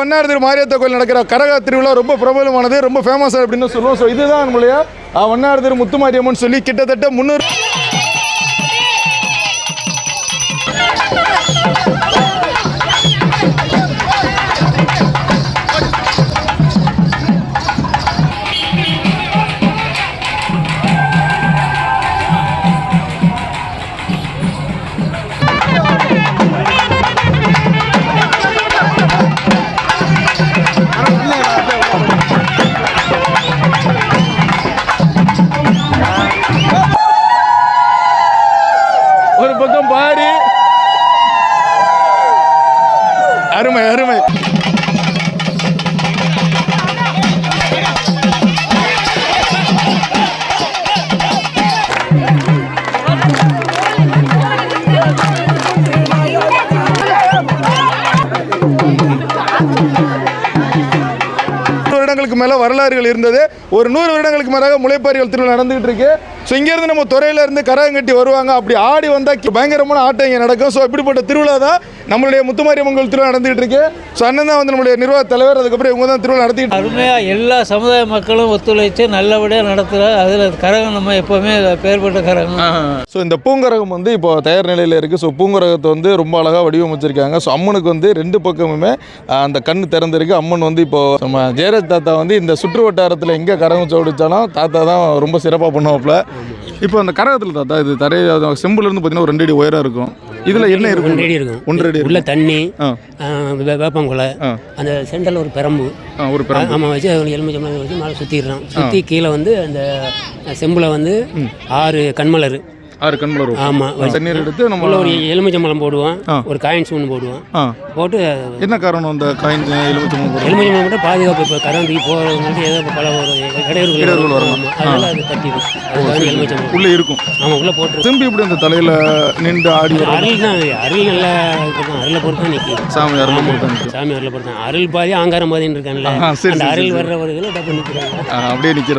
வண்ணாரதிர் மாரியத்த கோயில் நடக்கிற கரக திருவிழா ரொம்ப பிரபலமானது ரொம்ப ஃபேமஸ் அப்படின்னு சொல்லுவோம். ஸோ இதுதான் நம்மளுடைய அஹ், வண்ணாரதிர் முத்துமாரியம்மன் சொல்லி கிட்டத்தட்ட முன்னூறு அருமை அருமை. நூறு வருடங்களுக்கு மேலே வரலாறுகள் இருந்தது. ஒரு நூறு வருடங்களுக்கு மேலாக முளைப்பாரிகள் திருவிழா நடந்துகிட்டு இருக்கு. ஸோ இங்கேருந்து நம்ம துறையில இருந்து கரகம் கட்டி வருவாங்க. அப்படி ஆடி வந்தால் பயங்கரமான ஆட்டம் இங்கே நடக்கும். ஸோ இப்படிப்பட்ட திருவிழா தான் நம்மளுடைய முத்துமாரியம்மன் திருவிழா நடந்துகிட்டு இருக்கு. ஸோ அண்ணன் தான் வந்து நம்மளுடைய நிர்வாக தலைவர். அதுக்கப்புறம் இவங்க தான் திருவிழா நடத்திட்டு அருமையாக எல்லா சமுதாய மக்களும் ஒத்துழைச்சு நல்லபடியாக நடத்துகிறார் அதில் கரகம் நம்ம எப்போவுமே பேர்பட்ட கரகம். ஸோ இந்த பூங்கரகம் வந்து இப்போ தயார் நிலையில் இருக்குது ஸோ பூங்கரகத்தை வந்து ரொம்ப அழகாக வடிவமைச்சிருக்காங்க. ஸோ அம்மனுக்கு வந்து ரெண்டு பக்கமுமே அந்த கண் திறந்திருக்கு. அம்மன் வந்து இப்போ நம்ம ஜெயராஜ் தாத்தா வந்து இந்த சுற்று வட்டாரத்தில் எங்கே கரகம் சோடிச்சாலும் தாத்தா தான் ரொம்ப சிறப்பாக பண்ணுவாப்புல. இப்போ அந்த கரகத்தில் தாத்தா இது தரை செம்புலேருந்து பார்த்தீங்கன்னா ஒரு ரெண்டு அடி உயரம் இருக்கும். இதில் என்ன இருக்கும்? அடி இருக்கும். ஒன்றரை அடி உள்ள தண்ணி வே- வேப்பங்குலை. அந்த சென்டரில் ஒரு பெரம்பு. ஒரு பிறகு ஆமாம் வச்சு எலுமிச்சம்பளம் வச்சு மேலே சுற்றிடுறோம் சுற்றி கீழே வந்து அந்த செம்பில் வந்து ஆறு கண்மலர். ஆறு கண்மலர் இருக்கும். ஆமாம் தண்ணீர் எடுத்து நம்ம ஒரு எலுமிச்சம்பழம் போடுவோம். ஒரு காயின்ஸ் ஒன்று போடுவோம். போட்டு என்ன காரணம் அந்த காயின் எலுமிச்சை போடுறது? எலுமிச்சம்பழம் மட்டும் பாதுகாப்பு இப்போ கரண்ட்டுக்கு போகிறவங்களுக்கு ஏதோ பல ஒரு இடையூறுகள் இடையூறுகள் வரும். அதனால அது கட்டிடும் எலுமிச்சம்பழம். உள்ளே இருக்கும். ஆமாம் உள்ளே போட்டுரும். செம்பு எப்படி அந்த தலையில் நின்று ஆடி அருள் தான் அருள் நல்லா இருக்கும் அருளை பொறுத்து தான் நிற்கும் சாமி அருள் கொடுத்தாங்க சாமி அருளை பொறுத்து அருள் பாதி ஆங்காரம் பாதின்னு சரி, அந்த அருள் சரி. வர்றவர்கள் டப்பு நிற்கிறாங்க அப்படியே நிற்கிற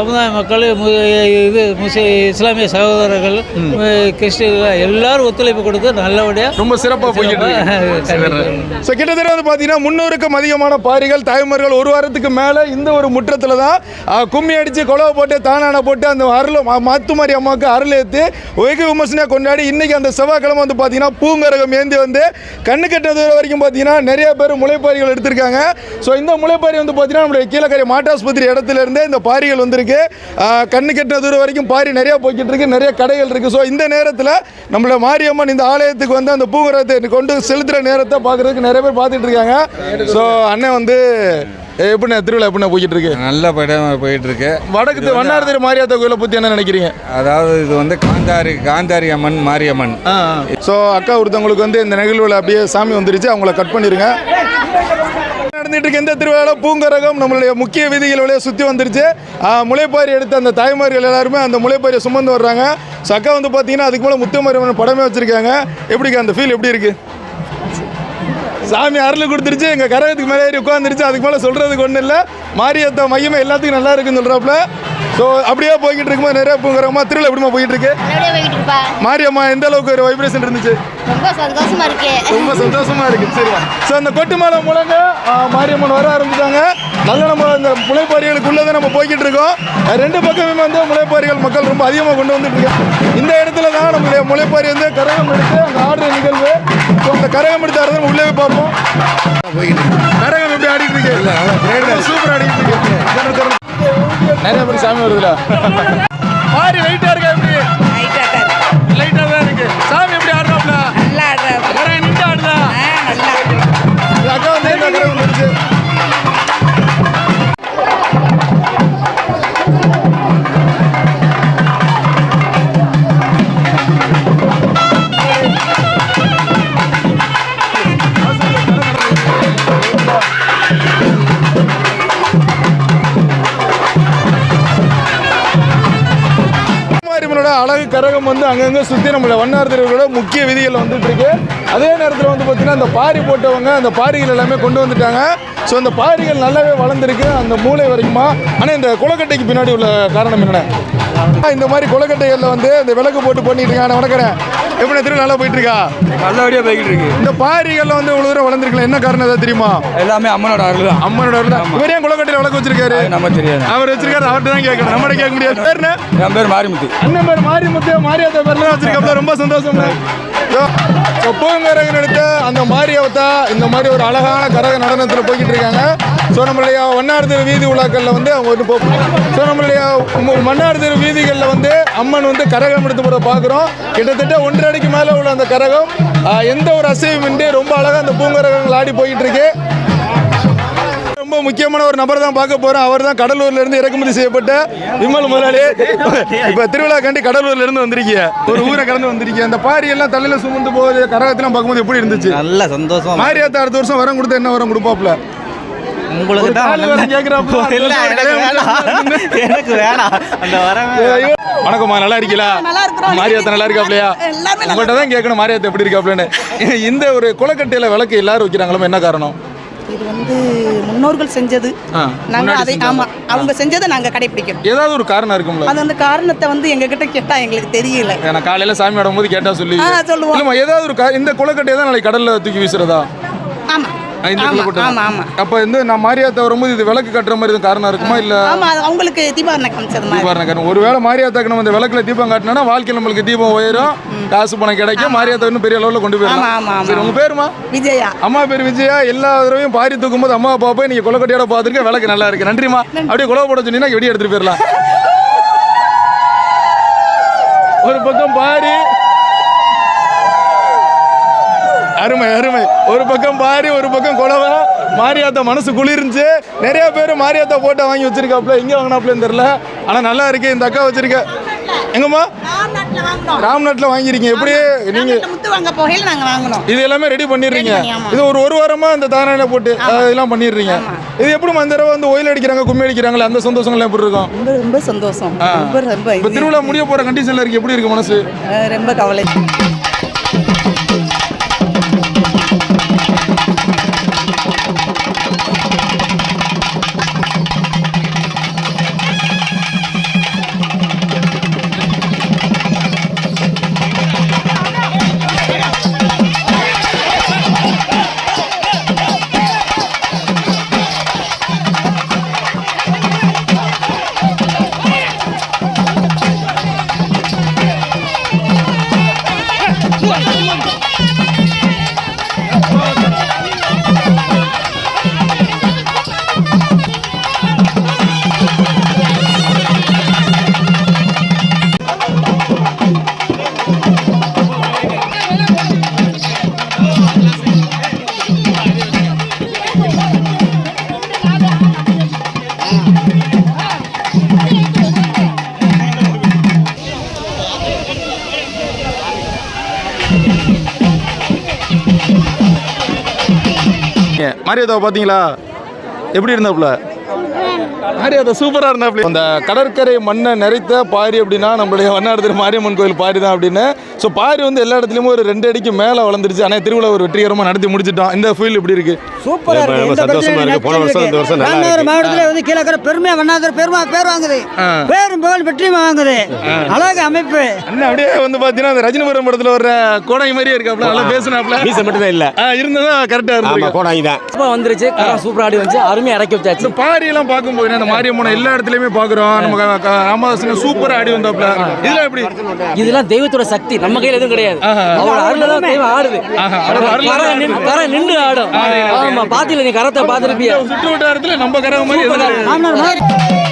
சமுதாய மக்கள் இது முஸ்லி இஸ்லாமிய சகோதரர்கள் கிறிஸ்டியர்கள் எல்லாரும் ஒத்துழைப்பு கொடுத்து நல்லபடியாக ரொம்ப சிறப்பாக இருக்கு. ஸோ கிட்டத்தட்ட வந்து பார்த்தீங்கன்னா முந்நூறுக்கும் அதிகமான பாரிகள் தாய்மார்கள் ஒரு வாரத்துக்கு மேலே இந்த ஒரு முற்றத்தில் தான் கும்மி அடித்து குழவை போட்டு தானான போட்டு அந்த அருள் மாத்துமாரி அம்மாவுக்கு அருள் ஏற்று வெகு விமர்சனையாக கொண்டாடி இன்றைக்கி அந்த செவ்வாய்க்கிழமை வந்து பார்த்தீங்கன்னா பூங்கரகம் ஏந்தி வந்து கண்ணு கெட்ட தூரம் வரைக்கும் பார்த்தீங்கன்னா நிறைய பேர் முளைப்பாரிகள் எடுத்திருக்காங்க. ஸோ இந்த முளைப்பாரி வந்து பார்த்தீங்கன்னா நம்மளுடைய கீழக்கரை மாட்டாஸ்பத்திரி இடத்துல இருந்தே இந்த பாரிகள் வந்திருக்கு. ஆ, கண்ணு கெட்ட தூரம் வரைக்கும் பாரி நிறைய போய்கிட்டு இருக்கு. நிறைய கடைகள் இருக்குது ஸோ இந்த நேரத்தில் நம்மள மாரியம்மன் இந்த ஆலயத்துக்கு வந்து அந்த பூங்கரத்தை கொண்டு செலுத்துகிற நேரத்தை பார்க்குறதுக்கு நிறைய பேர் பார்த்துட்டு இருக்காங்க. ஸோ அண்ணன் வந்து எப்படிண்ணே திருவிழா எப்படிண்ணே போய்கிட்டு இருக்கு? நல்ல படம் போயிட்டு இருக்கு. வடக்கு வண்ணாரதிரி மாரியாத்தா கோயிலை பற்றி என்ன நினைக்கிறீங்க? அதாவது இது வந்து காந்தாரி காந்தாரி அம்மன் மாரியம்மன். ஸோ அக்கா ஒருத்தவங்களுக்கு வந்து இந்த நிகழ்வில் அப்படியே சாமி வந்துருச்சு. அவங்கள கட் பண்ணிருங்க. நடந்துட்டு இருக்க இந்த திருவிழா பூங்கரகம் நம்மளுடைய முக்கிய வீதிகள் வழியாக சுற்றி வந்துருச்சு முளைப்பாரி எடுத்த அந்த தாய்மார்கள் எல்லாருமே அந்த முளைப்பாரியை சுமந்து வர்றாங்க. சக்கா வந்து பார்த்தீங்கன்னா அதுக்கு மேலே முத்துமாரியம்மன் படமே வச்சுருக்காங்க. எப்படிக்கா அந்த ஃபீல் எப்படி இருக்குது சாமி அருள் கொடுத்துருச்சு. எங்கள் கரகத்துக்கு மேலே ஏறி உட்காந்துருச்சு அதுக்கு மேலே சொல்கிறதுக்கு ஒன்றும் இல்லை. மாரியத்த மையமே எல்லாத்துக்கும் நல்லா இருக்குன்னு சொல்கிறாப்புல ஸோ அப்படியே போய்கிட்டு இருக்கும்போது நிறைய பூங்கரகமாக திருவிழா எப்படிமா போயிட்டு இருக்கு? மாரியம்மா எந்த அளவுக்கு ஒரு வைப்ரேஷன் இருந்துச்சு? ரொம்ப சந்தோஷமா இருக்கு. ரொம்ப சந்தோஷமா இருக்கு. சரி. ஸோ அந்த கொட்டு மேலே முழங்க மாரியம்மன் வர ஆரம்பிச்சாங்க. நல்ல நம்ம இந்த முளைப்பாரிகளுக்குள்ளே தான் நம்ம போய்கிட்டு இருக்கோம். ரெண்டு பக்கமுமே வந்து முளைப்பாரிகள் மக்கள் ரொம்ப அதிகமாக கொண்டு வந்துட்டு இருக்காங்க. இந்த இடத்துல தான் நம்மளுடைய முளைப்பாரி வந்து கரகம் எடுத்து அந்த ஆடுற நிகழ்வு. அந்த கரகம் எடுத்து ஆடுறது உள்ளே பார்ப்போம். கரகம் எப்படி ஆடிட்டு இருக்கு? சூப்பர் ஆடிட்டு இருக்கு. நிறைய பேர் சாமி வருதுல மாறி வெயிட்டா இருக்கா? கரகம் வந்து அங்கங்கே சுற்றி நம்மளை வண்ணார் திருவிழோட முக்கிய விதிகள் வந்துட்டுருக்கு. அதே நேரத்தில் வந்து பார்த்திங்கன்னா அந்த பாரி போட்டவங்க அந்த பாரிகள் எல்லாமே கொண்டு வந்துட்டாங்க. ஸோ அந்த பாரிகள் நல்லாவே வளர்ந்துருக்கு. அந்த மூளை வரைக்குமா ஆனால் இந்த குளக்கட்டைக்கு பின்னாடி உள்ள காரணம் என்னென்ன? இந்த மாதிரி குளக்கட்டைகளில் வந்து இந்த விளக்கு போட்டு பண்ணிட்டு இருக்காங்க. வணக்கிறேன் எப்படி திருவிழா நல்லா போயிட்டு இருக்கா நல்லபடியாக போய்கிட்டு இருக்கு இந்த பாரிகள்ல வந்து இவ்வளவு தூரம் வளர்ந்துருக்கலாம் என்ன காரணம் ஏதாவது தெரியுமா? எல்லாமே அம்மனோட அருள் தான். அம்மனோட அருள் தான். இவர் குளக்கட்டையில் விளக்கு வச்சிருக்காரு? நம்ம தெரியாது. அவர் வச்சிருக்காரு அவர்கிட்ட தான் கேட்கணும். நம்மகிட்ட கேட்க முடியாது. பேர் என்ன? என் பேர் மாரிமுத்து. அண்ணன் பேர் மாரிமுத்து. மாரியாத்தா பேர்லாம் வச்சிருக்கப்பல. ரொம்ப சந்தோஷம் பூங்கரகன் எடுத்த அந்த மாரியாவத்தா இந்த மாதிரி ஒரு அழகான கரக நடனத்தில் போய்கிட்டு இருக்காங்க ஸோ நம்மளுடைய வண்ணார் தெரு வீதி விழாக்களில் வந்து அவங்க வந்து போ ஸோ நம்மளுடைய மு- மன்னார் தெரு வீதிகளில் வந்து அம்மன் வந்து கரகம் எடுத்து போட பார்க்குறோம் கிட்டத்தட்ட ஒன்றரை அடிக்கு மேலே உள்ள அந்த கரகம் எந்த ஒரு அசைவுமின்றி ரொம்ப அழகாக அந்த பூங்கரகங்கள் ஆடி போய்கிட்டு இருக்கு. ரொம்ப முக்கியமான ஒரு நபர் தான் பார்க்க போறோம் அவர் தான் கடலூர்ல இருந்து இறக்குமதி செய்யப்பட்ட விமல் முதலாளி. இப்ப திருவிழா கண்டி கடலூர்ல இருந்து வந்திருக்கீங்க ஒரு ஊரை கடந்து வந்திருக்கீங்க அந்த பாரி எல்லாம் தலையில சுமந்து போகுது கரகத்தெல்லாம் பார்க்கும்போது எப்படி இருந்துச்சு? நல்ல சந்தோஷம். மாரியாத்தா அடுத்த வருஷம் வரம் கொடுத்தா என்ன வரம் கொடுப்பாப்ல உங்களுக்கு எனக்கு வேணாம். அந்த ஐயோ, வணக்கம்மா நல்லா இருக்கீங்களா. மாரியாத்தா நல்லா இருக்காப்லையா? உங்கள்கிட்ட தான் கேட்கணும் மாரியாத்தா எப்படி இருக்காப்லன்னு. இந்த ஒரு குளக்கட்டையில விளக்கு எல்லாரும் வைக்கிறாங்களோ என்ன காரணம்? இது வந்து முன்னோர்கள் செஞ்சது. நாங்க அதை. ஆமா அவங்க செஞ்சதை நாங்க கடைபிடிக்கிறோம் ஏதாவது ஒரு காரணம் இருக்கும்ல? அது அந்த காரணத்தை வந்து எங்க கிட்ட கேட்டா எங்களுக்கு தெரியல. நான் காலையில சாமி ஆடும்போது கேட்டா சொல்லி. சொல்லுவோம். ஏதாவது ஒரு இந்த குளக்கட்டையை தான் நாளைக்கு கடல்ல தூக்கி வீசுறதா? ஆமா, ஆமா. அப்போ வந்து நான் மாரியாத்தா வரும்போது இது விளக்கு கட்டுற மாதிரி எதுவும் காரணம் இருக்குமா இல்ல? ஆமா அது அவங்களுக்கு தீபாவளி காமிச்சது மாதிரி. தீபாவளி காரணம். ஒருவேளை மாரியாத்தாக்கு நம்ம இந்த விளக்குல தீபம் காட்டினா வாழ்க்கையில் நம்மளுக்கு தீபம் உயரும் காசு பணம் கிடைக்கும் மாரியாத்தா இன்னும் பெரிய அளவில் கொண்டு போயிடலாம். சரி உங்க பேருமா? விஜயா. அம்மா பேர் விஜயா. எல்லா தடவையும் பாரி தூக்கும் போது அம்மா அப்பா போய் நீங்க கொலக்கட்டையோட பார்த்துருக்க விளக்கு நல்லா இருக்கு. நன்றிமா அப்படியே குலவ போட சொன்னீங்கன்னா வெடி எடுத்துட்டு போயிடலாம். ஒரு பக்கம் பாரி அருமை அருமை. ஒரு பக்கம் பாரி ஒரு பக்கம் குலவை. மாரியாத்தா மனசு குளிர்ந்துச்சு. நிறைய பேர் மாரியாத்தா போட்டோ வாங்கி வச்சிருக்காப்ல. எங்க வாங்கினாப்லன்னு தெரியல. ஆனா நல்லா இருக்கு. இந்த அக்கா வச்சிருக்க. எங்கம்மா? ராம்நாட்டில் வாங்கிருக்கீங்க. எப்படி? நீங்க முத்து வாங்க போகையில் நாங்க வாங்கினோம். இது எல்லாமே ரெடி பண்ணிடுறீங்க. இது ஒரு ஒரு வாரமா இந்த தாராள போட்டு இதெல்லாம் பண்ணிடுறீங்க. இது எப்படி அந்த தடவை வந்து ஒயில் அடிக்கிறாங்க கும்மி அடிக்கிறாங்களே அந்த சந்தோஷங்கள்லாம் எப்படி இருக்கும்? ரொம்ப ரொம்ப சந்தோஷம். ரொம்ப ரொம்ப. திருவிழா முடிய போற கண்டிஷன்ல இருக்கு. எப்படி இருக்கு மனசு? ரொம்ப கவலை. மாரியாதாவை பார்த்தீங்களா? எப்படி இருந்தாப்புல? மாரியாதா சூப்பரா இருந்தாப்புல அந்த கடற்கரை மண்ணை நிறைத்த பாரி அப்படின்னா நம்மளுடைய வண்ணாடுதுறை மாரியம்மன் கோயில் பாரி தான் அப்படின்னு. ஸோ பாரி வந்து எல்லா இடத்துலயுமே ஒரு ரெண்டு அடிக்கு மேலே வளர்ந்துருச்சு. ஆனால் திருவிழா ஒரு வெற்றிகரமாக நடத்தி முடிச்சிட்டோம். இந்த ஃபீல் எப்படி இருக்கு. சூப்பரா இருக்கு. இருக்கு. போன வருஷம் இந்த வருஷம் இருக்கு. மாவட்டத்துல வந்து கீழே இருக்கிற பெருமையா வண்ணாதர் பெருமா பேர் வாங்குது. பேரும் புகழ் வெற்றியும் வாங்குது. அழகு அமைப்பு. அப்படியே வந்து பார்த்தீங்கன்னா அந்த ரஜினிபுரம் படத்தில் வர்ற கோடை மாதிரியே இருக்காப்ல நல்லா பேசினாப்ல. மீசை மட்டும் தான் இல்ல இருந்ததா கரெக்டாக ஆமா இருந்திருக்கு கோடாங்கி தான். சூப்பராக வந்துருச்சு. சூப்பராக ஆடி வந்துச்சு. அருமையாக இறக்கி வச்சாச்சு. பாரியெல்லாம் பார்க்கும்போது அந்த மாரியம்மனை எல்லா இடத்துலையுமே பார்க்குறோம் நம்ம ராமதாசன் சூப்பராக ஆடி வந்தாப்ல இதெல்லாம் எப்படி? இதெல்லாம் தெய்வத்தோட சக்தி. நம்ம கையில் எதுவும் கிடையாது. அவரோட அருள் தான் தெய்வம் ஆடுது. கரை நின்னு- கரை நின்று ஆடும். ஆமா பாத்தியில நீ கரத்தை பார்த்துருப்பியா? சுற்று வட்டாரத்தில் நம்ம கரக மாதிரி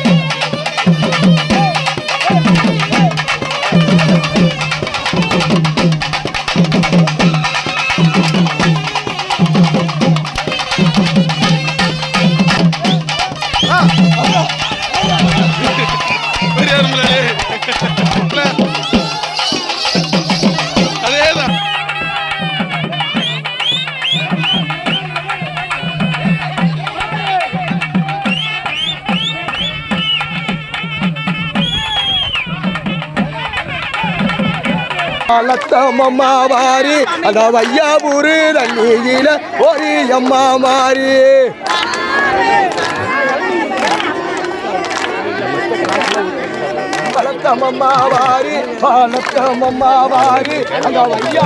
அம்மா மாறி அந்த வையாபுரு தண்ணியில ஒரு அம்மா மாறி அம்மா வாரி அம்மா வாரி அந்த வையா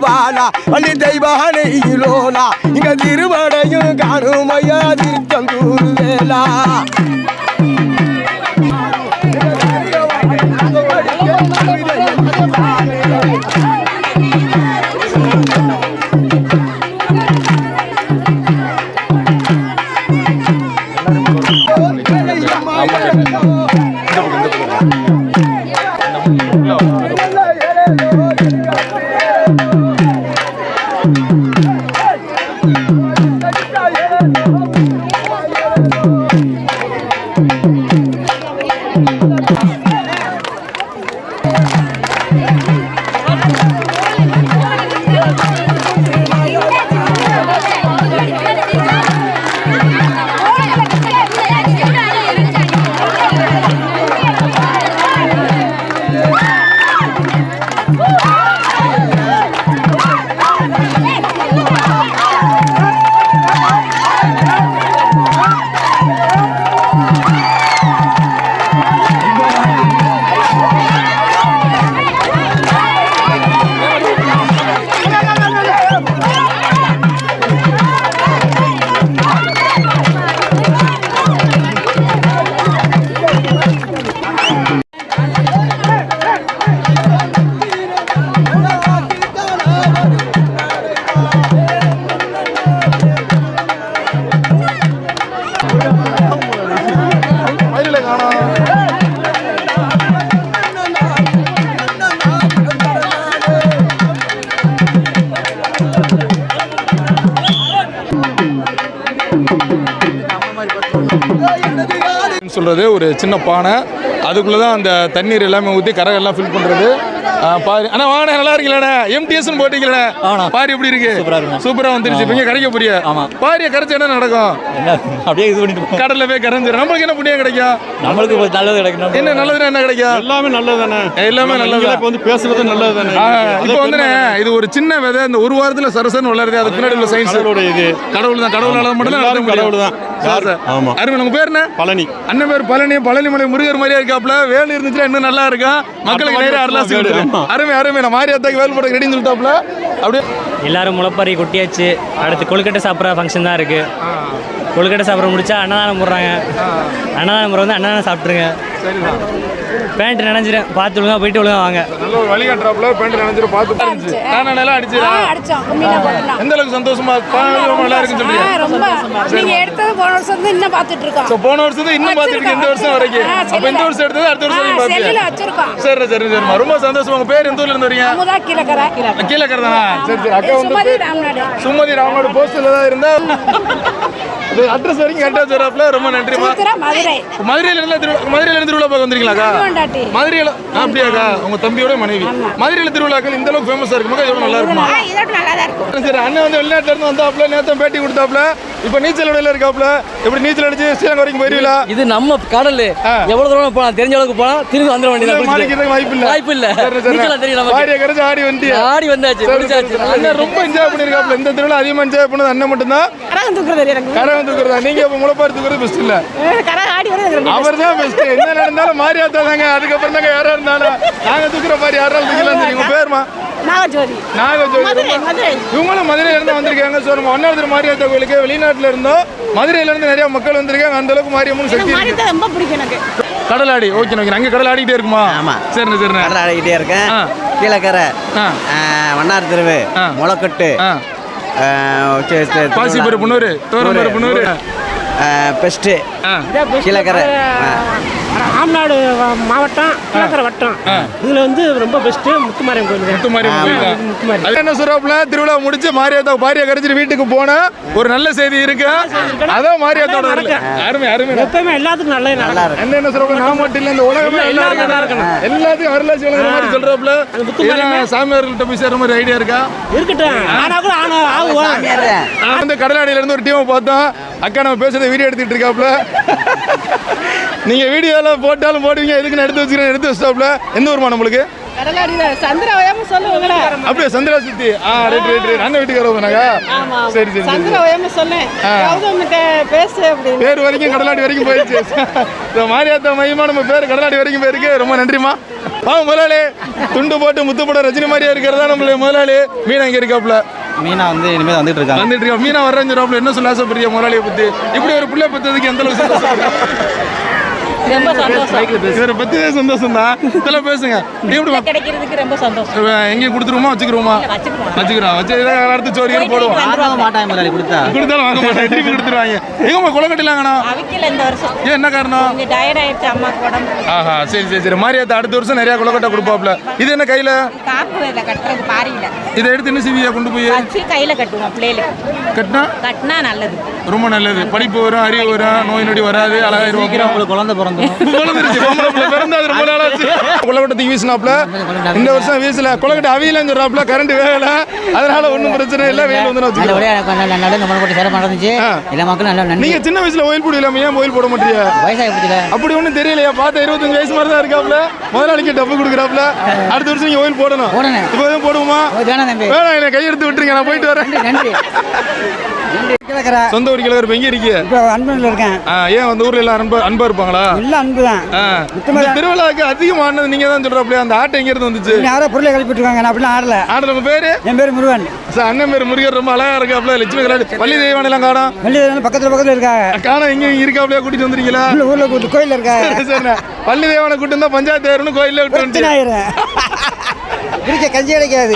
வானா வள்ளி தெய்வானை இலோனா இங்க திருவடையும் காணுமையா திருச்செந்தூர் வேலா. ஒரு சின்ன பானை. அதுக்குள்ளே தான் அந்த தண்ணீர் எல்லாமே ஊற்றி கரை எல்லாம் ஃபில் பண்ணுறது பாரு. அண்ணா வாங்கண்ணே நல்லா இருக்கீங்களா எம்டிஎஸ்னு போட்டிங்களே பாரு எப்படி இருக்கு? சூப்பராக வந்துருச்சு. இப்போ இங்கே கரைக்க போறிய? பாரியை கரைச்சா என்ன நடக்கும்? அப்படியே இது பண்ணிட்டு கடல்ல போய் கரைஞ்சிரும். நம்மளுக்கு என்ன புண்ணியம் கிடைக்கும்? நம்மளுக்கு நல்லது கிடைக்கணும் என்ன நல்லதுன்னா என்ன கிடைக்கும்? எல்லாமே நல்லது தானே எல்லாமே நல்லது இப்போ வந்து பேசுறது நல்லது தானே இப்போ வந்து இது ஒரு சின்ன விதை. இந்த ஒரு வாரத்துல சரசன்னு வளருது. அதுக்கு பின்னாடி உள்ள சயின்ஸ் இது. கடவுள் தான் கடவுளால மட்டும் தான் கடவுள் தான். Sir, sir. ஆமா. அருமை நம்ம பேர் என்ன? பழனி. அண்ணன் பேர் பழனி. பழனிமலை முருகர் மாதிரியா இருக்காப்ல வேல் இருந்துச்சுன்னா இன்னும் நல்லா இருக்கும். மக்களுக்கு வாரம் அருளாசி. அருமை அருமை. நான் மாரியாத்தாக்கு வேல் போட ரெடின்னு சொல்லிட்டாப்ல அப்படியே. எல்லாரும் முளைப்பாரி கொட்டியாச்சு. அடுத்து கொழுக்கட்டை சாப்பிட்ற ஃபங்க்ஷன் தான் இருக்குது கொழுக்கட்டை சாப்பிட முடிச்சா அன்னதானம் போடுறாங்க. அன்னதானம் போடுற வந்து அன்னதானம் சாப்பிட்ருங்க சரிதான். பேண்ட் நினைஞ்சிரும் பார்த்து ஒழுங்கா போயிட்டு ஒழுங்கா வாங்க. நல்ல ஒரு வழிகாட்டுறாப்ல பேண்ட் நினைச்சிட்டு பார்த்து இருந்துச்சு நான் நல்லா போட்டுலாம் எந்த அளவுக்கு சந்தோஷமா நல்லா இருக்குன்னு சொல்றீங்க. ரொம்ப. நீங்க எடுத்தது போன வருஷம் வந்து இன்னும் பார்த்துட்டு இருக்கோம். போன வருஷம் இன்னும் பார்த்துட்டு இந்த வருஷம் வரைக்கும். அப்போ இந்த வருஷம் எடுத்தது அடுத்த வருஷம் பார்ப்பீங்க வச்சிருக்கோம். சரி சரி சரிம்மா ரொம்ப சந்தோஷம். உங்க பேர் எந்த ஊர்ல இருந்து வரீங்க? கீழக்கரை. கீழே கறதானா சரி சரி. அக்கா வந்து சுமதி ராமநாடு. போஸ்டர்ல தான் இருந்தா. அட்ரஸ் வரைக்கும் கரெக்டாக சொல்றாப்ல ரொம்ப நன்றிமா மதுரை. மதுரையில இருந்து மதுரையில இருந்து திருவிழா பார்க்க வந்திருக்கீங்களாக்கா? மதுரையில அப்படியாக்கா? உங்க தம்பியோட மனைவி. மதுரையில திருவிழாக்கள் இந்த அளவுக்கு ஃபேமஸா இருக்குமா எவ்வளவு நல்லா இருக்குமா? ஆ, இதோட நல்லா தான் இருக்கும். சரி அண்ணன் வந்து வெளிநாட்டுல இருந்து வந்தாப்ல நேத்தம் பேட்டி கொடுத்தாப்ல இப்போ நீச்சல் விடையில இருக்காப்ல எப்படி நீச்சல் அடிச்சு ஸ்ரீலங்கா வரைக்கும் போயிருவீங்களா? இது நம்ம கடல். எவ்வளவு தூரம் போலாம் தெரிஞ்ச அளவுக்கு போலாம் திரும்பி வந்துட வேண்டியது வாய்ப்பு இல்ல. வாய்ப்பு இல்ல. தெரியும் நமக்கு. வாரியை கரைச்சு ஆடி வந்துட்டியா ஆடி வந்தாச்சு முடிச்சாச்சு. அண்ணன் ரொம்ப என்ஜாய் பண்ணிருக்காப்ல இந்த திருவிழா அதிகமா என்ஜாய் பண்ணது அண்ணன் மட்டும்தான்? கரகம் தூக்குறது எனக்கு. கரகம் தூக்குறதா? நீங்க இப்ப முளைப்பாரி தூக்குறது பெஸ்ட் இல்ல. கரகம் ஆடி வருது அவர் தான் பெஸ்ட் என்ன நடந்தாலும் மாரியாத்தா தாங்க அதுக்கப்புறம் தாங்க யாரா இருந்தாலும். நாங்க தூக்குற மாதிரி யாராலும் தூக்கலாம் தெரியும்? பேருமா? நாகஜோதி. நாகஜோதி. இவங்களும் மதுரையில இருந்து வந்திருக்காங்க. ஸோ நம்ம ஒன்னாவது மாரியாத்தா கோயிலுக்கு வெளிநாட்டுல இருந்தோம் மதுரையில இருந்து நிறைய மக்கள் வந்திருக்காங்க. அந்த அளவுக்கு மாரியம்மன் சக்தி ரொம்ப பிடிக்கும் எனக்கு. Kadaladi okay okay. அங்க கடல் ஆடிக்கிட்டே இருக்குமா? ஆமா. சரிண்ணே சரிண்ணே. கடலை ஆடிக்கிட்டே இருக்கேன். கீழக்கரை. வண்ணார் தெருவு. முளைக்கட்டு ஆ. ஆ, சே- சே- பாசிப்பரு புனூர். தோரம்பரு புனூர். ஆ, பெஸ்ட்டு. கீழக்கரை ஆ. ஆம்நாடு மாவட்டம் கிழக்கரை வட்டம். இதில் வந்து ரொம்ப பெஸ்ட்டு முத்துமாரியம் கோயில் முத்துமாரி கோயில் தான். அது என்ன சொல்றாப்புல திருவிழா முடிச்சு மாரியாத்தா பாரியா கரைச்சிட்டு வீட்டுக்கு போனா ஒரு நல்ல செய்தி இருக்கு. அதான் மாரியாத்தோட. அருமை அருமை. எப்பவுமே எல்லாத்துக்கும் நல்லது நல்லா இருக்கு. என்ன என்ன நான் மட்டும் இல்ல இந்த உலகமே நல்லா இருக்கணும். எல்லாத்தையும் அருளாசி வழங்குற மாதிரி சொல்றாப்புல இதெல்லாம் சாமியார்கள்ட்ட போய் சேர்ற மாதிரி ஐடியா இருக்கா? இருக்கட்டும். ஆனால் கூட ஆனால் ஆகுவோம். நான் வந்து கடலாடியில இருந்து ஒரு டீமை பார்த்தோம். அக்கா நம்ம பேசுறத வீடியோ எடுத்துட்டு இருக்காப்ல. நீங்க வீடியோலாம் போட்டாலும் போடுவீங்க. எதுக்குன்னு எடுத்து வச்சுக்கிறேன்? எடுத்து வச்சிட்டாப்ல எந்த ஊர்மா நம்மளுக்கு அப்படியே சந்திரா சித்தி. ஆ ரைட் ரைட் ரைட். அண்ணன் வீட்டுக்கார வந்தாங்க சரி சரி சந்திரவயம்னு சொன்னேன். பேசு பேர் வரைக்கும் கடலாடி வரைக்கும் போயிடுச்சு. இந்த மாரியாத்தா மையமா நம்ம பேர் கடலாடி வரைக்கும் போயிருக்கு. ரொம்ப நன்றிமா வாங்க முதலாளி. துண்டு போட்டு முத்து போட ரஜினி மாதிரியா இருக்கிறதா நம்மளுடைய முதலாளி. மீனா இங்க இருக்காப்ல மீனா வந்து இனிமேல் வந்துட்டு இருக்காங்க. வந்துட்டு இருக்கா? மீனா வர்றேன் என்ன சொல்ல ஆசைப்படுறியா முதலாளியை பத்தி? இப்படி ஒரு பிள்ளை பத்ததுக்கு எந்த அளவுக்கு ரொம்ப சந்தோஷம். இவரை பத்தி சந்தோஷம் தான் இதெல்லாம் பேசுங்க. கிடைக்கிறதுக்கு ரொம்ப சந்தோஷம். எங்கேயும் கொடுத்துருவோமா வச்சுக்கிறோமா வச்சுக்கிறோம் வச்சு இதை அடுத்து சோறு போடுவோம். வாங்க மாட்டாங்க முதலாளி கொடுத்தா. கொடுத்தாலும் வாங்க மாட்டேன் திருப்பி கொடுத்துருவாங்க. எங்கம்மா கொலக்கட்டிலாங்கண்ணா அவிக்கல இந்த வருஷம். ஏன் என்ன காரணம்? டயர்ட் ஆயிடுச்சு அம்மாக்கு உடம்பு. ஆஹா சரி சரி சரி. மாரியாத்தா அடுத்த வருஷம் நிறைய கொலக்கட்டை கொடுப்பாப்ல. இது என்ன கையில? காப்பு இதை கட்டுறது பாரியில. இதை எடுத்து என்ன சிவியா கொண்டு போய்? வச்சு கையில கட்டுவோம் பிள்ளைகளுக்கு. கட்டினா? கட்டினா நல்லது. ரொம்ப நல்லது. படிப்பு வரும் அறிவு வரும் நோய் நொடி வராது அழகாயிருவோம். உங்களுக்கு குழந்தை பிறந்து கொலக்கட்டத்துக்கு வீசினாப்ல இந்த வருஷம் வீசல. கொலக்கட்டை அவியலன்னு சொல்றாப்ல கரண்ட் வேகல. அதனால ஒன்றும் பிரச்சனை இல்லை வெயில் வந்து நடந்துச்சு. ஆ. எல்லா மக்களும் நல்லா நன்றி. நீங்க சின்ன வயசுல ஒயில் போட இல்லாம ஏன் ஒயில் போட மாட்டீங்க? வயசாகி அப்படி ஒன்றும் தெரியலையா? பார்த்த இருபத்தஞ்சு வயசு மாதிரி தான் இருக்காப்ல முதலாளிக்கு டப்பு கொடுக்குறாப்ல அடுத்த வருஷம் நீங்க ஒயில் போடணும். போடணும். இப்போ போடுவோமா? வேணாம் தம்பி. வேணாம் என்னை கையெடுத்து விட்டுருங்க நான் போயிட்டு வரேன். நன்றி. சொந்த ஊர் கிழக்கு எங்க இருக்கீங்க? இப்போ அன்பனில் இருக்கேன். ஏன் அந்த ஊர்ல எல்லாம் அன்பா அன்பா இருப்பாங்களா? எல்லாம் அன்பு தான். திருவிழாவுக்கு அதிகமானது நீங்க தான் சொல்றாப்ல அந்த ஆட்டை எங்க இருந்து வந்துச்சு? யாரோ பொருளை கழிப்பிட்டு இருக்காங்க நான் அப்படிலாம் ஆடல. ஆடுற உங்க பேரு? என் பேர் முருகன். சார் அண்ணன் பேர் முருகர் ரொம்ப அழகா இருக்காப்ல லட்சுமி கலாடி பள்ளி தெய்வான எல்லாம் காணும். வெளியே பக்கத்தில் பக்கத்தில் இருக்காங்க. காணோம் இங்க இருக்காப்லையா கூட்டிட்டு வந்துருக்கீங்களா? ஊரில் கூட்டு கோயில் இருக்காங்க சரிண்ணே பள்ளி தெய்வான கூட்டு இருந்தா பஞ்சாயத்து தேர்னு கோயில்ல விட்டு குடிக்க கஞ்சி கிடைக்காது.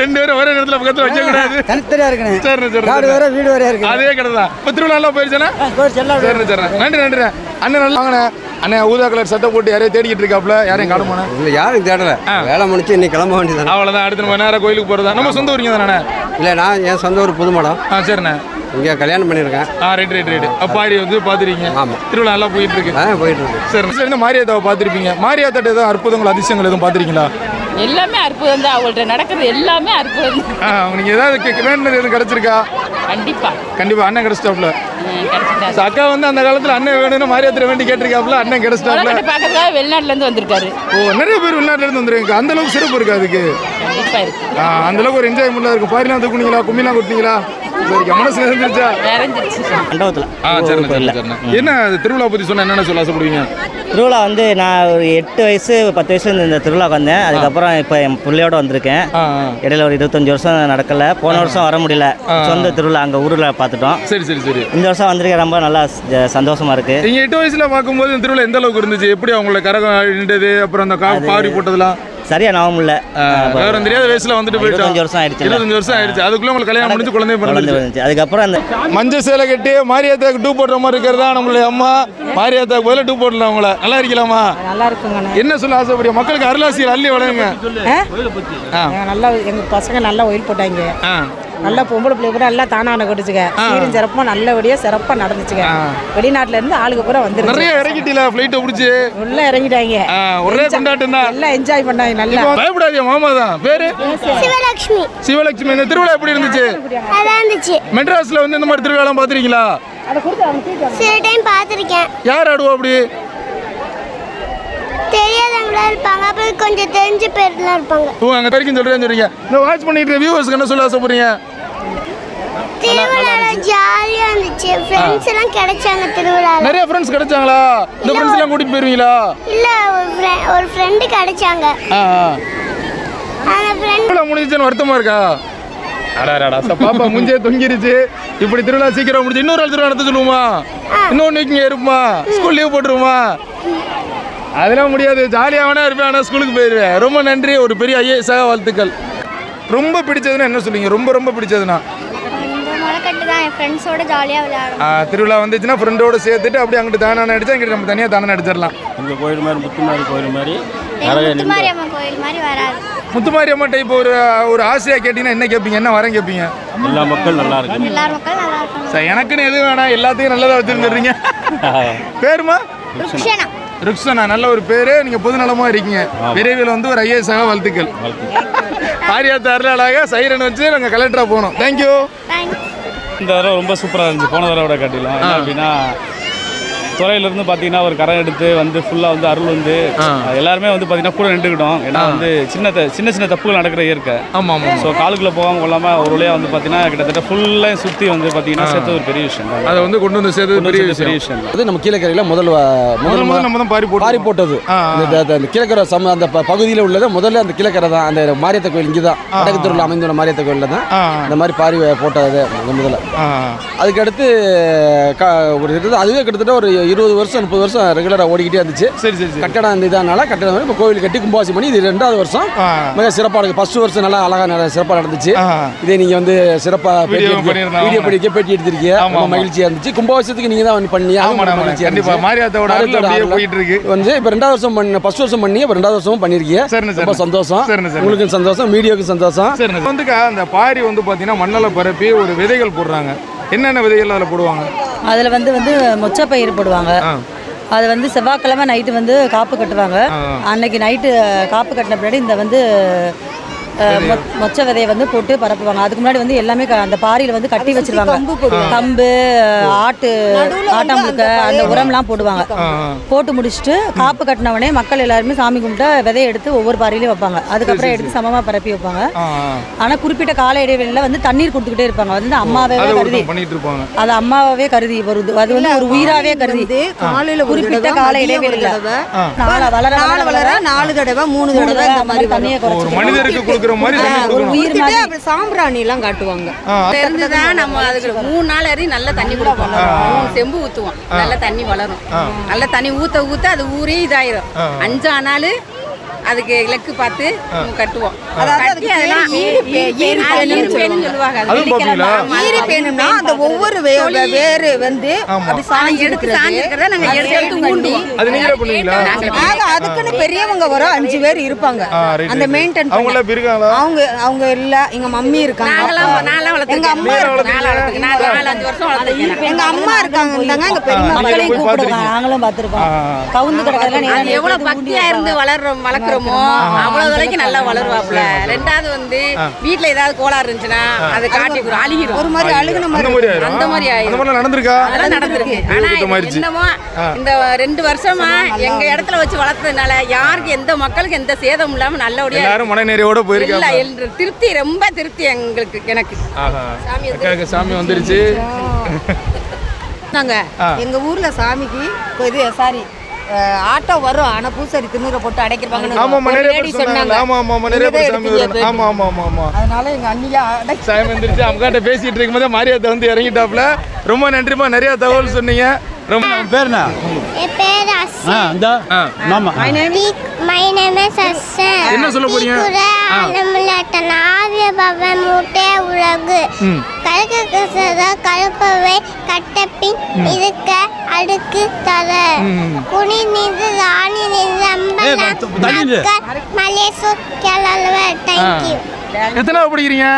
ரெண்டு பேரும் ஒரே நேரத்துல பக்கத்துல வைக்க கூடாது தனித்தனியா இருக்கணும். சரிண்ணே சரிண்ணே காடு வேற வீடு வேற இருக்கு அதே கடை தான் இப்போ திருவிழா எல்லாம் எல்லாம் சரிண்ணே சரிண்ணே. நன்றி நன்றி அண்ணன் நல்லா வாங்கண்ணே அண்ணன் ஊதா கலர் சட்டை போட்டு யாரையும் தேடிக்கிட்டு இருக்காப்ல யாரையும் காண போனேன் இல்லை யாரும் தேடல. வேலை முடிச்சு இன்னைக்கு கிளம்ப வேண்டியது அவ்வளோதான் அடுத்த நம்ம நேரம் கோயிலுக்கு போகிறதா நம்ம சொந்த ஊரிங்க தானே இல்லை நான் என் சொந்த ஊர் புதுமடம். ஆ சரிண்ணே. இங்கே கல்யாணம் பண்ணியிருக்கேன். ஆ ரைட் ரைட் ரைட். பாடி வந்து பார்த்துருக்கீங்க ஆமாம். திருவிழா நல்லா போயிட்டு இருக்கு. ஆ போயிட்டு இருக்கு. சரி சரி இந்த மாரியாத்தாவை பார்த்துருப்பீங்க மாரியாத்தாட்ட எதுவும் அற்புதங்கள் அதிசயங்கள் எதுவும் பார்த்துருக்கீங்களா எல்லாமே அற்புதம் தான் அவங்கள்ட்ட. நடக்கிறது எல்லாமே அற்புதம் ஆ உங்களுக்கு ஏதாவது வேணுனது எதுவும் கிடச்சிருக்கா? கண்டிப்பா. கண்டிப்பா அண்ணன் கிடைச்சிட்டாப்ல. கிடைச்சிட்டா So, அக்கா வந்து அந்த காலத்துல அண்ணன் வேணும்னு மாரியாத்திர வேண்டி கேட்டிருக்காப்ல அண்ணன் கிடைச்சிட்டாப்ல. உலகத்தை பார்க்கறதுக்காக வெளிநாட்டுல இருந்து வந்திருக்காரு. ஓ நிறைய பேர் வெளிநாட்டுல இருந்து வந்துருங்க அந்த அளவுக்கு சிறப்பு இருக்கு அதுக்கு? கண்டிப்பா இருக்கு. ஆ, அந்த அளவுக்கு ஒரு என்ஜாய்மெண்ட்ல இருக்கும் பாரிலாம் தூக்குனீங்களா கும்மிலாம் கொட்டினீங்களா சரிக்கா மனசு நிறைஞ்சிருச்சு மண்டபத்தில் என்ன திருவிழா பத்தி சொன்னா என்னென்ன சொல்ல ஆசைப்படுவீங்க? திருவிழா வந்து நான் ஒரு எட்டு வயசு பத்து வயசு இந்த திருவிழாக்கு வந்தேன். அதுக்கப்புறம் இப்போ என் பிள்ளையோட வந்திருக்கேன். இடையில ஒரு இருபத்தஞ்சு வருஷம் நடக்கல. போன வருஷம் வர முடியல. சொந்த திருவிழா அங்கே ஊரில் பார்த்துட்டோம். சரி சரி சரி. இந்த வருஷம் வந்திருக்கேன். ரொம்ப நல்லா ச- சந்தோஷமா இருக்கு. நீங்க எட்டு வயசுல பார்க்கும்போது இந்த திருவிழா எந்த அளவுக்கு இருந்துச்சு? எப்படி அவங்கள கரகம் நின்றது? அப்புறம் அந்த கா பாரி போட்டதெல்லாம்? சரியா ஞாபகம் இல்லை. விவரம் தெரியாத வயசுல வந்துட்டு போயிட்டோம். இருபத்தஞ்சு வருஷம் ஆயிடுச்சு இருபத்தஞ்சு வருஷம் ஆயிடுச்சு. அதுக்குள்ள உங்களுக்கு கல்யாணம் முடிஞ்சு குழந்தை பிறந்துச்சு வந்துச்சு அதுக்கப்புறம் அந்த மஞ்சள் சேலை கட்டி மாரியாத்தாக்கு டூ போடுற மாதிரி இருக்கிறதா நம்மளுடைய அம்மா? மாரியாத்தாக்கு பதிலாக டூ போடலாம் அவங்கள. நல்லா இருக்கலாமா? நல்லா இருக்குங்கண்ணா. என்ன சொல்ல ஆசைப்படுறீங்க? மக்களுக்கு அருளாசியர் அள்ளி ஆ? நல்லா எங்க பசங்க நல்லா ஒயில் போட்டாங்க. ஆ. நல்லா பொம்பளை பிள்ளை பூரா எல்லாம் தானான கட்டுச்சுங்க சீரும் சிறப்பாக நல்லபடியாக சிறப்பாக நடந்துச்சுங்க வெளிநாட்டுல இருந்து ஆளுங்க பூரா வந்துருச்சு. நிறைய இறக்கிட்டீல ஃப்ளைட்டை பிடிச்சி? உள்ள இறங்கிட்டாங்க. ஒரே கொண்டாட்டம் தான். எல்லாம் என்ஜாய் பண்ணாங்க நல்லா. பயப்படாதீங்க மாமா தான். பேரு? சிவலட்சுமி. சிவலட்சுமி. இந்த திருவிழா எப்படி இருந்துச்சு? நல்லா இருந்துச்சு. மெட்ராஸ்ல வந்து இந்த மாதிரி திருவிழாலாம் பார்த்துருக்கீங்களா? சில டைம் பார்த்துருக்கேன். யார் ஆடுவா அப்படி? தெரியாதவங்களா இருப்பாங்க. அப்புறம் கொஞ்சம் தெரிஞ்ச பேர்லாம் இருப்பாங்க. ஓ அங்கே வரைக்கும் சொல்கிறேன்னு சொல்றீங்க இந்த வாட்ச் பண்ணிட்டு வியூவர்ஸ்க்கு என்ன சொல்ல ஆசைப்படுறீங்க? திருவிழால ஜாலியா இருந்துச்சு. ஃப்ரெண்ட்ஸ் எல்லாம் கிடைச்சாங்க திருவிழால. நிறைய ஃப்ரெண்ட்ஸ் கிடைச்சாங்களா? இந்த ஃப்ரெண்ட்ஸ் எல்லாம் கூட்டிட்டு போயிருவீங்களா? இல்ல ஒரு ஃப்ரெண்டு கிடைச்சாங்க. அந்த ஃப்ரெண்ட் திருவிழா முடிஞ்சுன்னு வருத்தமா இருக்கா? அடாடாடா ச பாப்பா முஞ்சே தொங்கிருச்சு. இப்படி திருவிழா சீக்கிரம் முடிஞ்சு இன்னொரு நாள் திருவிழா நடத்த சொல்லுவோமா? இன்னொன்று இங்கே இருப்போமா? ஸ்கூல் லீவ் போட்டுருவோமா? அதெல்லாம் முடியாது. ஜாலியாக வேணா இருப்பேன். ஆனால் ஸ்கூலுக்கு போயிடுவேன் ரொம்ப நன்றி. ஒரு பெரிய ஐஏஎஸ்ஸாக வாழ்த்துக்கள். ரொம்ப பிடிச்சதுன்னா என்ன சொல்லுவீங்க ரொம்ப ரொம்ப பிடிச்சதுன்னா? முளைக்கட்டு தான் என் ஃப்ரெண்ட்ஸோட ஜாலியா விளையாடும் ஆ, திருவிழா வந்துச்சுன்னா ஃப்ரெண்டோட சேர்த்துட்டு அப்படியே அங்கிட்டு தானே அடிச்சா இங்கிட்டு நம்ம தனியாக தானே அடிச்சிடலாம் இந்த கோயில் மாதிரி முத்துமாரி கோயில் மாதிரி முத்துமாரியம்மன் கோயில் மாதிரி வராது. முத்துமாரி அம்மா டைப் ஒரு ஒரு ஆசையாக கேட்டிங்கன்னா என்ன கேட்பீங்க? என்ன வரம் கேட்பீங்க? எல்லா மக்கள் நல்லா இருக்கு எல்லார் மக்கள் நல்லா இருக்காங்க சார் எனக்குன்னு எதுவும் வேணாம். எல்லாத்தையும் நல்லதாக வச்சுருந்துடுறீங்க. பேருமா? ருக்ஷனா. ருக்ஸனா நல்ல ஒரு பேரு. நீங்க பொது நலமா இருக்கீங்க விரைவில் வந்து ஒரு ஐஏஎஸ் ஆக வாழ்த்துக்கள். ஆரியா அருளாளாக சைரன் வச்சு நாங்கள் கலெக்டரா போனோம். தேங்க்யூ இந்த தடவை ரொம்ப சூப்பராக இருந்துச்சு. போன தடவை விட காட்டிலும் என்ன அப்படின்னா துறையிலேருந்து பார்த்தீங்கன்னா ஒரு கரம் எடுத்து வந்து ஃபுல்லாக வந்து அருள் வந்து எல்லாருமே வந்து பார்த்தீங்கன்னா கூட நின்றுக்கிட்டோம். ஏன்னா வந்து சின்ன த- சின்ன சின்ன தப்புகள் நடக்கிற இயற்கை. ஆமா ஆமா ஸோ காலுக்குள்ளே போகாமல் கொள்ளாமல் ஒரு வழியாக வந்து பார்த்தீங்கன்னா கிட்டத்தட்ட ஃபுல்லாக சுற்றி வந்து பார்த்தீங்கன்னா சேர்த்து ஒரு பெரிய விஷயம். அதை வந்து கொண்டு வந்து சேர்த்தது பெரிய பெரிய விஷயம். அது நம்ம கீழக்கரையில் முதல் முதல்ல முதல்ல நம்ம தான் பாரி போட்டு பாரி போட்டது. இந்த கீழக்கரை சம அந்த ப- பகுதியில் உள்ளது முதல்ல அந்த கீழக்கரை தான். அந்த மாரியத்த கோயில் இங்கே தான் வடக்கு தெருவில் அமைந்துள்ள மாரியத்த கோயிலில் தான். இந்த மாதிரி பாரி போட்டது முத முதல்ல. அதுக்கடுத்து க ஒரு கிட்டத்தட்ட அதுவே கிட்டத்தட்ட ஒரு இருபது வருஷம் முப்பது வருஷம் ரெகுலராக ஓடிக்கிட்டே இருந்துச்சு சரி சரி கட்டடம் இந்த இதனால கட்டடம் வந்து இப்போ கோவில் கட்டி கும்பாசி பண்ணி இது ரெண்டாவது வருஷம். மிக சிறப்பாக இருக்குது ஃபர்ஸ்ட் வருஷம் நல்லா அழகாக நல்லா சிறப்பாக நடந்துச்சு. இதே நீங்கள் வந்து சிறப்பாக. வீடியோ படிக்க பேட்டி எடுத்திருக்கீங்க ரொம்ப. மகிழ்ச்சியாக இருந்துச்சு கும்பாபிஷத்துக்கு நீங்கள் தான் வந்து பண்ணி அது ஆமா, ரொம்ப ஆமா. மகிழ்ச்சியா கண்டிப்பா. இருந்துச்சு. மாரியாத்தாவோட அருள் மாரியாத்தாவோட அப்படியே அருள் போயிட்டு இருக்கு. வந்து இப்போ ரெண்டாவது வருஷம் பண்ண ஃபர்ஸ்ட் வருஷம் பண்ணி இப்போ ரெண்டாவது வருஷமும் பண்ணியிருக்கீங்க ரொம்ப. சந்தோஷம். உங்களுக்கும் சந்தோஷம் மீடியாவுக்கும் சந்தோஷம் வந்துக்கா அந்த பாரி வந்து பார்த்தீங்கன்னா மண்ணலை பரப்பி ஒரு விதைகள் போடுறாங்க என்னென்ன விதைகள் அதில் போடுவாங்க? அதில் வந்து வந்து மொச்சப்பயிர் போடுவாங்க. அது வந்து செவ்வாய்க்கிழமை நைட்டு வந்து காப்பு கட்டுவாங்க. அன்னைக்கு நைட்டு காப்பு கட்டின பின்னாடி இந்த வந்து மொச்ச விதையை வந்து போட்டு பரப்புவாங்க. அதுக்கு முன்னாடி வந்து எல்லாமே க- அந்த பாரியில் வந்து கட்டி வச்சிருவாங்க. கம்பு ஆட்டு ஆட்டாம்புழுக்க அந்த உரம்லாம் போடுவாங்க. போட்டு முடிச்சுட்டு காப்பு கட்டினவனே மக்கள் எல்லாருமே சாமி கும்பிட்டு விதையை எடுத்து ஒவ்வொரு பாரிலையும் வைப்பாங்க. அதுக்கப்புறம் எடுத்து சமமாக பரப்பி வைப்பாங்க. ஆ ஆ. ஆனால் குறிப்பிட்ட கால இடைவெளியில் வந்து தண்ணீர் கொடுத்துக்கிட்டே இருப்பாங்க. அது வந்து அம்மாவே கருதி. ஒருத்தன் பண்ணிட்டு இருப்பாங்க. அது அம்மாவே கருதி. வருது அது வந்து ஒரு உயிராவே கருதி. காலையில குறிப்பிட்ட கால இடைவெளியில. நாள வளர நாலு வளர நாலு தடவை மூணு தடவை இந்த மாதிரி தண்ணியை குறைச்சி கொடுக்குற மாதிரி தண்ணி கொடுக்கணும். அப்படி சாம்பிராணி எல்லாம் காட்டுவாங்க. தெரிஞ்சுதான் நம்ம அதுக்கு மூணு நாள் அறி நல்ல தண்ணி கொடுப்போம். மூணு செம்பு ஊற்றுவோம் நல்ல தண்ணி வளரும். நல்ல தண்ணி ஊற்ற ஊற்ற அது ஊரே இதாயிரும். அஞ்சா நாள் அதுக்கு இலக்கு பார்த்து கட்டுவோம். அந்த ஒவ்வொரு வேறு வந்து அப்படி சாஞ்சி இருக்கிறது நாங்க எடுத்து அதுக்குன்னு பெரியவங்க வர அஞ்சு பேர் இருப்பாங்க. அந்த. மெயின்டைன் அவங்க அவங்க அவங்க இல்ல எங்க மம்மி இருக்காங்க. எங்க அம்மா எங்க அம்மா இருக்காங்க. இருந்தாங்க எங்க போய் கூப்பிடுவாங்க? நாங்களும் பார்த்துருக்கோம். கவுந்து கிடக்கிறதுல எவ்வளவு பக்தியா இருந்து வளர்றோம் வளர்க்குறோமோ அவ்வளவு வரைக்கும் நல்லா வளருவாப்புல ரெண்டாவது வந்து வீட்ல ஏதாவது கோளாறு இருந்துச்சுன்னா அதை காட்டி அழுகிரும். ஒரு மாதிரி அழுகுன அந்த மாதிரி மாதிரி அந்த மாதிரி ஆயிரும். அந்த மாதிரிலாம் நடந்திருக்கா? அதெல்லாம் நடந்திருக்கு. ஆனா. என்னமோ இந்த ரெண்டு வருஷமா எங்க இடத்துல வச்சு வளர்த்ததுனால யாருக்கு எந்த மக்களுக்கு எந்த சேதம் இல்லாம நல்லபடியா எல்லாரும் மனநேரையோட இல்ல போயிருக்காங்க. திருப்தி ரொம்ப திருப்தி எங்களுக்கு எனக்கு. ஆஹா. அக்காவுக்கு சாமி வந்துருச்சு. நாங்க எங்க ஊர்ல சாமிக்கு இது சாரி ஆட்டோ வரும். ஆனா பூசாரி திண்ணூரை போட்டு அடைக்கிறவாங்கன்னு ஆமாம்மா ஒரு நிறைய சொன்னாங்க. ஆமா ஆமா ஆமா நிறைய பேர் ஆமா ஆமா ஆமா ஆமா. அதனால எங்க அண்ணியா சாமி வந்துருச்சு அம்மாட்ட பேசிட்டு இருக்கும்போது மாரியாத்தா வந்து இறங்கிட்டாப்ல. ரொம்ப நன்றிமா நிறைய தகவல் சொன்னீங்க. ரொம்ப என் பேர் அசன் மாமா. வீக் மை நேம் இஸ் அசன் என்ன சொல்ல போறீங்க? அனமுலாட்டன் ஆவிய பவன் மூட்டே உலகு. கலப்பவை கட்டப்பின் இருக்க அடுக்கு தர. குனி நின்று ராணி நின்று தேங்க்யூ எத்தனாவது படிக்கிறீங்க?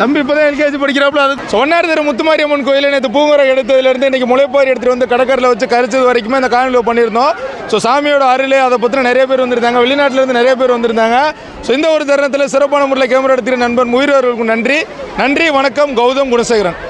தம்பி இப்போதான் எல்கேஜி படிக்கிறாப்புல அது சொன்னார் திரு முத்துமாரியம்மன் கோயிலில் நேற்று பூங்கரை எடுத்ததுலேருந்து இன்னைக்கு முளைப்பாரி எடுத்துட்டு வந்து கடற்கரையில் வச்சு கரைச்சது வரைக்குமே அந்த காணொலியில் பண்ணியிருந்தோம். ஸோ சாமியோட அருளே அதை பற்றின நிறைய பேர் வந்திருந்தாங்க. வெளிநாட்டிலேருந்து நிறைய பேர் வந்திருந்தாங்க. ஸோ இந்த ஒரு தருணத்தில் சிறப்பான முறையில் கேமரா எடுத்துகிற நண்பன் முயிர் நன்றி. நன்றி வணக்கம் கௌதம் குணசேகரன்.